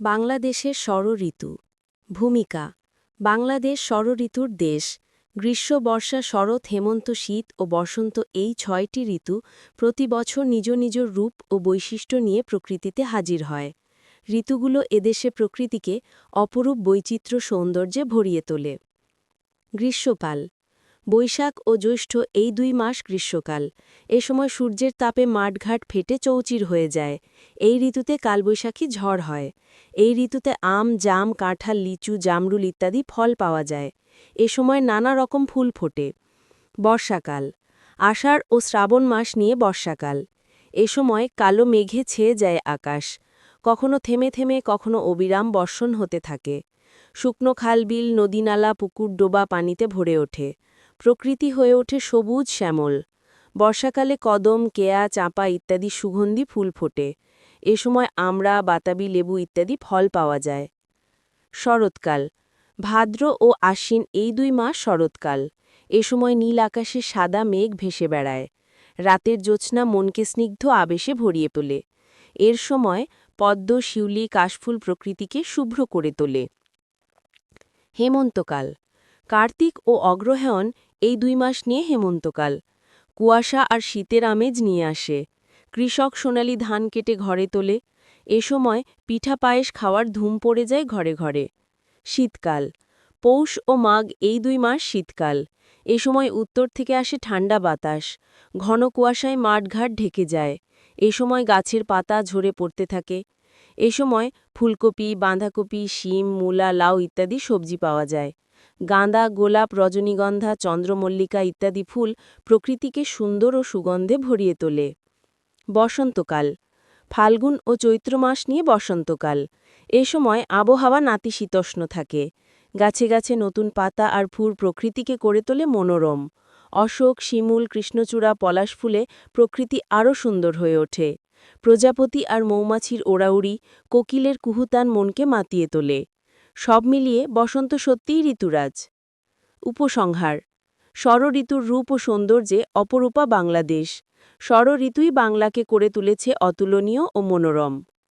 বাংলাদেশের ষড়ঋতু ভূমিকা, বাংলাদেশ ষড়ঋতুর দেশ। গ্রীষ্ম বর্ষা শরৎ, হেমন্ত শীত ও বসন্ত এই ছয়টি ঋতু প্রতি বছর নিজ নিজ রূপ ও বৈশিষ্ট্য নিয়ে প্রকৃতিতে হাজির হয়। ঋতুগুলো এদেশে প্রকৃতিকে অপরূপ বৈচিত্র্য সৌন্দর্যে ভরিয়ে তোলে। গ্রীষ্মকাল বৈশাখ ও জ্যৈষ্ঠ এই দুই মাস গ্রীষ্মকাল। এ সময় সূর্যের তাপে মাঠঘাট ফেটে চৌচির হয়ে যায়। এই ঋতুতে কালবৈশাখী ঝড় হয়। এই ঋতুতে আম, জাম, কাঁঠাল, লিচু, জামরুল ইত্যাদি ফল পাওয়া যায়। এ সময় নানা রকম ফুল ফোটে। বর্ষাকাল। আষাঢ় ও শ্রাবণ মাস নিয়ে বর্ষাকাল। এ সময় কালো মেঘে ছেয়ে যায় আকাশ। কখনো থেমে থেমে, কখনো অবিরাম বর্ষণ হতে থাকে। শুকনো খালবিল, নদীনালা, পুকুর, ডোবা পানিতে ভরে ওঠে। প্রকৃতি হয়ে ওঠে সবুজ শ্যামল। বর্ষাকালে কদম, কেয়া, চাঁপা ইত্যাদি সুগন্ধি ফুল ফোটে। এ সময় আমড়া বাতাবি, লেবু ইত্যাদি ফল পাওয়া যায়। শরৎকাল। ভাদ্র ও আশ্বিন এই দুই মাস শরৎকাল। এ সময় নীল আকাশে সাদা মেঘ ভেসে বেড়ায়। রাতের জ্যোৎস্না মনকে স্নিগ্ধ আবেশে ভরিয়ে তোলে। এর সময় পদ্ম, শিউলি, কাশফুল প্রকৃতিকে শুভ্র করে তোলে। হেমন্তকাল। কার্তিক ও অগ্রহায়ণ এই দুই মাস নিয়ে হেমন্তকাল। কুয়াশা আর শীতের আমেজ নিয়ে আসে। কৃষক সোনালি ধান কেটে ঘরে তোলে। এ সময় পিঠা পায়েস খাওয়ার ধুম পড়ে যায় ঘরে ঘরে। শীতকাল। পৌষ ও মাঘ এই দুই মাস শীতকাল। এ সময় উত্তর থেকে আসে ঠান্ডা বাতাস। ঘন কুয়াশায় মাঠঘাট ঢেকে যায়। এ সময় গাছের পাতা ঝরে পড়তে থাকে। এ সময় ফুলকপি, বাঁধাকপি, শিম, মূলা, লাউ ইত্যাদি সবজি পাওয়া যায়। গাঁদা, গোলাপ, রজনীগন্ধা, চন্দ্রমল্লিকা ইত্যাদি ফুল প্রকৃতিকে সুন্দর ও সুগন্ধে ভরিয়ে তোলে। বসন্তকাল। ফাল্গুন ও চৈত্র মাস নিয়ে বসন্তকাল। এ সময় আবহাওয়া নাতিশীতোষ্ণ থাকে। গাছে গাছে নতুন পাতা আর ফুল প্রকৃতিকে করে তোলে মনোরম। অশোক, শিমুল, কৃষ্ণচূড়া, পলাশ ফুলে প্রকৃতি আরও সুন্দর হয়ে ওঠে। প্রজাপতি আর মৌমাছির ওড়াউড়ি কোকিলের কুহুতান মনকে মাতিয়ে তোলে। সব মিলিয়ে বসন্ত সত্যিই ঋতুরাজ। উপসংহার ষড়ঋতুর রূপ ও সৌন্দর্যে অপরূপা বাংলাদেশ। ষড়ঋতুই বাংলাকে করে তুলেছে অতুলনীয় ও মনোরম।